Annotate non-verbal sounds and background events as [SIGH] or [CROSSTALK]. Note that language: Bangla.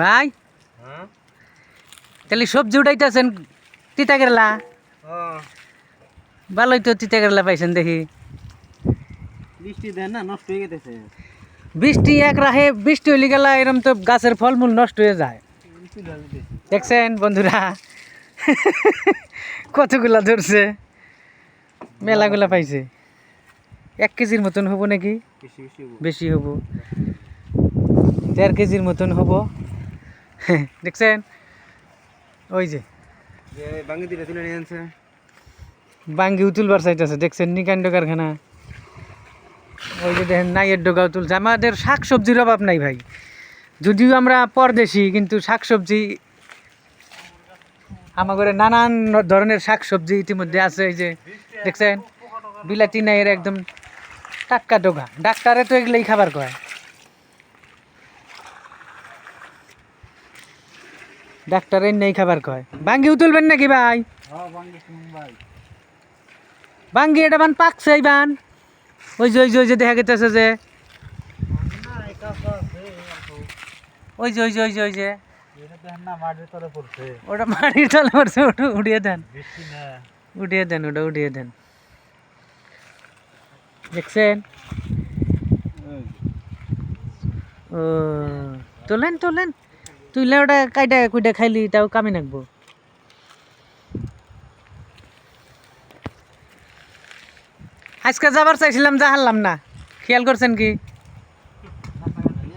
ভাই। হ্যাঁ? তাহলে সবজি উঠাইতেছেন তিতা কেরলা ভালোই তো তিতা কেরলা পাইছেন দেখি। বৃষ্টি দেন না নষ্ট হয়ে গেছে। বৃষ্টি এক রাহে বৃষ্টি হলে গেলা এরম তো গাছের ফলমূল নষ্ট হয়ে যায়। দেখছেন বন্ধুরা? কতগুলা ধরছে। মেলাগুলা পাইছে। এক কেজির মতন হব নাকি? বেশি হব। দেড় কেজির মতন হব। [LAUGHS] দেখছেন? ওই যে। বাঙ্গিও তুলবার চাইতেছে দেখছেন? নিকান্ড কারখানা ওই যে দেখেন নাইয়ের ডোকাও তুলছে আমাদের শাক সবজির অভাব নাই ভাই। যদিও আমরা পরদেশি কিন্তু শাক সবজি আমাদের নানান ধরনের শাক সবজি ইতিমধ্যে আছে। এই যে দেখছেন? বিলাতি নাইয়ের একদম টাটকা ডোকা। ডাক্তারে তো এগুলোই খাবার কয়। ডাক্তারের নেই খাবার কয়। বাঙ্গিও তুলবেন নাকি ভাই? হ্যাঁ বাঙ্গি ভাই। বাঙ্গি এটা বান পাকছে এই বান। ওই যে ওই যে ওই যে দেখা গেতেছে যে। ওই যে ওই যে ওই যে ওই যে। ওটা মাটির তলে পড়ছে ওটা উঠিয়ে দেন। উঠিয়ে দেন ওটা উঠিয়ে দেন। দেখছেন? ও তোলেন তোলেন। তুইলে ওটা কাইটা কুইটা খাইলি, তাও কামে নাকবো আজকে যাবার চাইছিলাম, যা হারলাম না। খেয়াল করছেন কি?